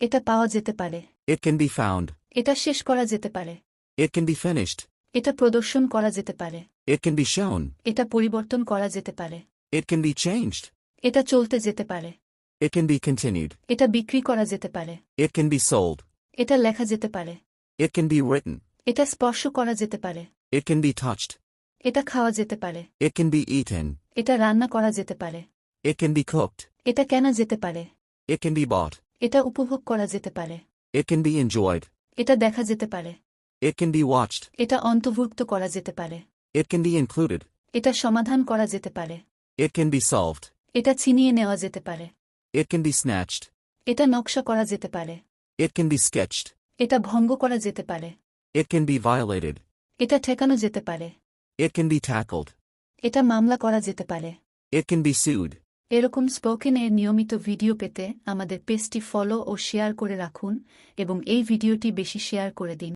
এটা পাওয়া যেতে পারে ইট ক্যান বি ফাউন্ড এটা শেষ করা যেতে পারে ইট ক্যান বি ফিনিশড এটা প্রদর্শন করা যেতে পারে ইট ক্যান বি শাউন এটা পরিবর্তন করা যেতে পারে ইট ক্যান বি চেঞ্জড এটা চলতে যেতে পারে ইট ক্যান বি কন্টিনিউড এটা বিক্রি করা যেতে পারে ইট ক্যান বি সোল্ড এটা লেখা যেতে পারে ইট ক্যান বি রিটেন এটা স্পর্শ করা যেতে পারে ইট ক্যান বি টাচড এটা খাওয়া যেতে পারে ইট ক্যান বি ইটেন এটা রান্না করা যেতে পারে ইট ক্যান বি কুকড এটা কেনা যেতে পারে ইট ক্যান বি বট এটা উপভোগ করা যেতে পারে। ইট ক্যান বি এনজয়েড এটা দেখা যেতে পারে। ইট ক্যান বি ওয়াচড এটা অন্তর্ভুক্ত করা যেতে পারে। ইট ক্যান বি ইনক্লুডেড এটা সমাধান করা যেতে পারে। ইট ক্যান বি সলভড এটা ছিনিয়ে নেওয়া যেতে পারে। ইট ক্যান বি স্ন্যাচড এটা নকশা করা যেতে পারে। ইট ক্যান বি স্কেচড এটা ভঙ্গ করা যেতে পারে। ইট ক্যান বি ভায়োলেটেড এটা ঠেকানো যেতে পারে। ইট ক্যান বি ট্যাকলড এটা মামলা করা যেতে পারে। ইট ক্যান বি সুড এরকম স্পোকেন এর নিয়মিত ভিডিও পেতে আমাদের পেজটি ফলো ও শেয়ার করে রাখুন এবং এই ভিডিওটি বেশি শেয়ার করে দিন।